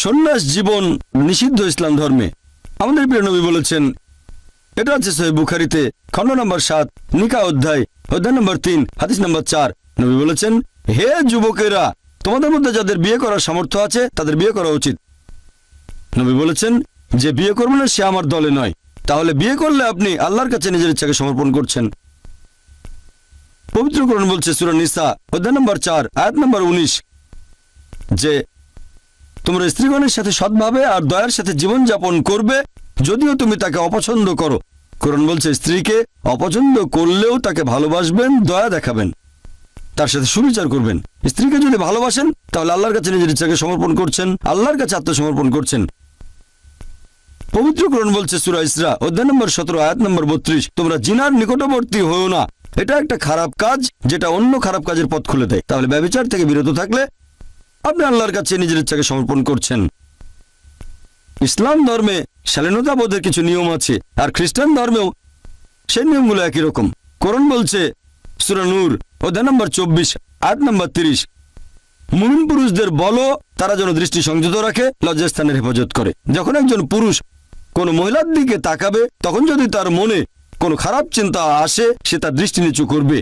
সন্ন্যাস জীবন নিষিদ্ধ ইসলাম ধর্মে। আমাদের প্রিয় নবী বলেছেন, এটা আছে সহি বুখারিতে খণ্ড নম্বর সাত, নিকা অধ্যায় অধ্যায় নম্বর তিন, হাদিস নম্বর চার। নবী বলেছেন, হে যুবকেরা, তোমাদের মধ্যে যাদের বিয়ে করার সামর্থ্য আছে, তাদের বিয়ে করা উচিত। নবী বলেছেন, যে বিয়ে করবে না, সে আমার দলে নয়। তাহলে বিয়ে করলে আপনি আল্লাহর কাছে নিজের ইচ্ছাকে সমর্পণ করছেন। পবিত্রকরণ বলছে, সুরা নিসা, অধ্যায় নম্বর চার, আয়াত নম্বর উনিশ, যে তোমরা স্ত্রীগণের সাথে সৎভাবে আর দয়ার সাথে জীবন যাপন করবে যদিও তুমি তাকে অপছন্দ করো। কোরআন বলছে, স্ত্রীকে অপছন্দ করলেও তাকে ভালোবাসবেন, দয়া দেখাবেন। তার সাথে সুবিচার করবেন। স্ত্রীকে যদি ভালোবাসেন, তাহলে আল্লাহর কাছে নিজের ইচ্ছাকে সমর্পণ করছেন, আল্লাহর কাছে আত্মসমর্পণ করছেন। পবিত্র কোরআন বলছে, সুরা ইসরা, অধ্যায় নম্বর সতেরো, আয়াত নম্বর বত্রিশ, তোমরা জিনার নিকটবর্তী হও না। এটা একটা খারাপ কাজ, যেটা অন্য খারাপ কাজের পথ খুলে দেয়। তাহলে ব্যবচার থেকে বিরত থাকলে আপনি আল্লাহর কাছে নিজের ইচ্ছাকে সমর্পণ করছেন। ইসলাম ধর্মে শালীনতা বোধের কিছু নিয়ম আছে, আর খ্রিস্টান ধর্মেও সেই নিয়মগুলো একই রকম। কোরআন বলছে, সুরা নূর, অধ্যায় নম্বর চব্বিশ আট নম্বর তিরিশ, মুমিন পুরুষদের বলো, তারা যেন দৃষ্টি সংযত রাখে, লজ্জাস্থানের হেফাজত করে। যখন একজন পুরুষ কোনো মহিলার দিকে তাকাবে, তখন যদি তার মনে কোনো খারাপ চিন্তা আসে, সে তার দৃষ্টি নিচু করবে।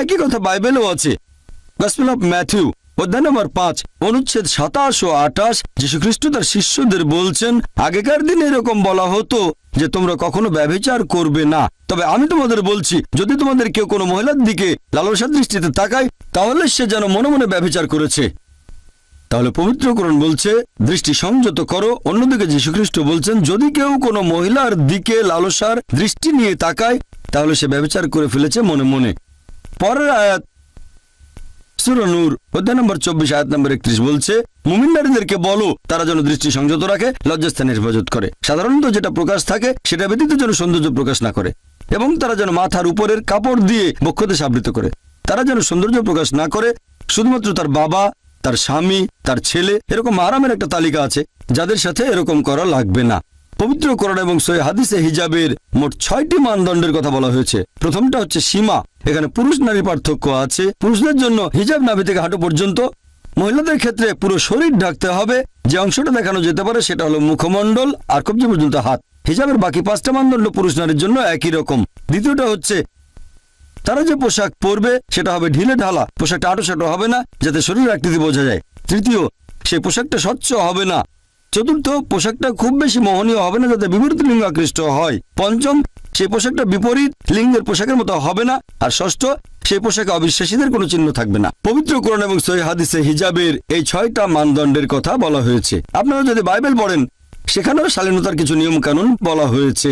একই কথা বাইবেলেও আছে। গসপেল অফ ম্যাথিউ অধ্যায় নম্বর পাঁচ, অনুচ্ছেদ সাতাশ ও আঠাশ যীশু খ্রিস্ট তার শিষ্যদের বলছেন, আগেকার দিনে এরকম বলা হতো যে তোমরা কখনো ব্যভিচার করবে না। তবে আমি তোমাদের বলছি, যদি তোমাদের কেউ কোনো মহিলার দিকে লালসা দৃষ্টিতে তাকায়, তাহলে সে যেন মনে মনে ব্যভিচার করেছে। তাহলে পবিত্রকরণ বলছে, দৃষ্টি সংযত করো। অন্যদিকে যীশুখ্রিস্ট বলছেন, যদি কেউ কোনো মহিলার দিকে লালসার দৃষ্টি নিয়ে তাকায়, তাহলে সে ব্যবচার করে ফেলেছে মনে মনে। পরের আয়াত সুরনুর অধ্যায় নম্বর চব্বিশ, আয়াত নম্বর একত্রিশ বলছে, মুমিন নারীদেরকে বলো, তারা যেন দৃষ্টি সংযত রাখে লজ্জাস্থানের হেফাজত করে। সাধারণত যেটা প্রকাশ থাকে, সেটা ব্যতীত যেন সৌন্দর্য প্রকাশ না করে। এবং তারা যেন মাথার উপরের কাপড় দিয়ে বক্ষদেশ আবৃত করে। তারা যেন সৌন্দর্য প্রকাশ না করে, শুধুমাত্র তার বাবা, তার স্বামী, তার ছেলে, এরকম আরামের একটা তালিকা আছে, যাদের সাথে এরকম করা লাগবে না। পবিত্র কোরআন এবং সই হাদিসে হিজাবের মোট ছয়টি মানদণ্ডের কথা বলা হয়েছে। প্রথমটা হচ্ছে সীমা। এখানে পুরুষ নারী পার্থক্য আছে। পুরুষদের জন্য হিজাব নাভি থেকে হাঁটু পর্যন্ত। মহিলাদের ক্ষেত্রে পুরো শরীর ঢাকতে হবে। যে অংশটা দেখানো যেতে পারে সেটা হলো মুখমণ্ডল আর কবজি পর্যন্ত হাত। হিজাবের বাকি পাঁচটা মানদণ্ড পুরুষ নারীর জন্য একই রকম। দ্বিতীয়টা হচ্ছে তারা যে পোশাক পরবে সেটা হবে ঢিলে ঢালা। পোশাকটা আটো সাটো হবে না, যাতে শরীর আকৃতি বোঝা যায়। তৃতীয় সেই পোশাকটা স্বচ্ছ হবে না। চতুর্থ, পোশাকটা খুব বেশি মোহনীয় হবে না যাতে বিপরীত লিঙ্গ আকৃষ্ট হয়। পঞ্চম সেই পোশাকটা বিপরীত লিঙ্গের পোশাকের মতো হবে না। আর ষষ্ঠ সেই পোশাকে অবিশ্বাসীদের কোনো চিহ্ন থাকবে না। পবিত্র কোরআন এবং সহি হাদিসে হিজাবের এই ছয়টা মানদণ্ডের কথা বলা হয়েছে। আপনারা যদি বাইবেল পড়েন, সেখানেও শালীনতার কিছু নিয়ম কানুন বলা হয়েছে।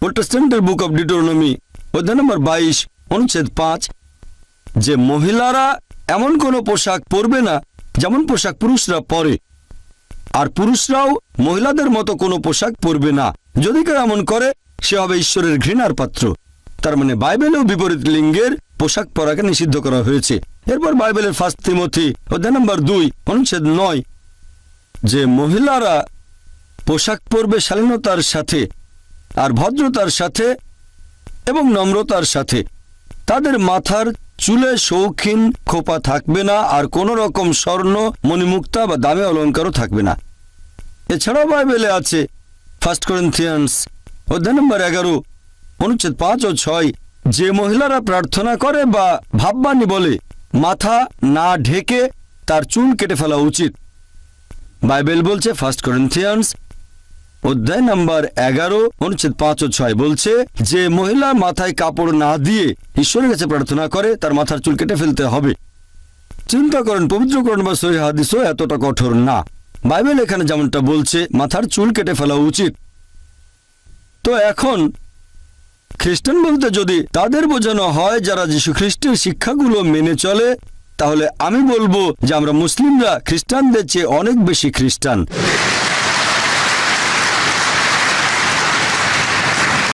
প্রোটেস্ট্যান্টের বুক অব ডিটোরনমি অধ্যায় নম্বর বাইশ, অনুচ্ছেদ পাঁচ, যে মহিলারা এমন কোনো পোশাক পরবে না, যেমন পোশাক পুরুষরা পরে। আর পুরুষরাও মহিলাদের মতো কোনো পোশাক পরবে না। যদি কেউ এমন করে, সে হবে ঈশ্বরের ঘৃণার পাত্র। তার মানে বাইবেলেও বিপরীত লিঙ্গের পোশাক পরাকে নিষিদ্ধ করা হয়েছে। এরপর বাইবেলের ফার্স্ট তিমথি, অধ্যায় নম্বর দুই, অনুচ্ছেদ নয়। যে মহিলারা পোশাক পরবে শালীনতার সাথে, আর ভদ্রতার সাথে এবং নম্রতার সাথে, তাদের মাথার চুলে শৌখিন খোপা থাকবে না আর কোনো রকম স্বর্ণ, মণিমুক্তা বা দামে অলঙ্কারও থাকবে না। এছাড়াও বাইবেলে আছে ফার্স্ট করেন্থিয়ান্স অধ্যায় নম্বর এগারো, অনুচ্ছেদ পাঁচ ও ছয়, যে মহিলারা প্রার্থনা করে বা ভাববাণী বলে, মাথা না ঢেকে তার চুল কেটে ফেলা উচিত। বাইবেল বলছে ফার্স্ট করেন্থিয়ান্স অধ্যায় নাম্বার এগারো, অনুচ্ছেদ পাঁচ ও ছয় বলছে যে, মহিলা মাথায় কাপড় না দিয়ে ঈশ্বরের কাছে প্রার্থনা করে, তার মাথার চুল কেটে ফেলতে হবে। চিন্তা করেন, পবিত্রকরণ বা সহি হাদিসও এতটা কঠোর না। বাইবেল এখানে যেমনটা বলছে, মাথার চুল কেটে ফেলা উচিত। তো এখন, খ্রিস্টান বলতে যদি তাদের বোঝানো হয়, যারা যীশু খ্রিস্টের শিক্ষাগুলো মেনে চলে, তাহলে আমি বলব যে, আমরা মুসলিমরা খ্রিস্টানদের চেয়ে অনেক বেশি খ্রিস্টান।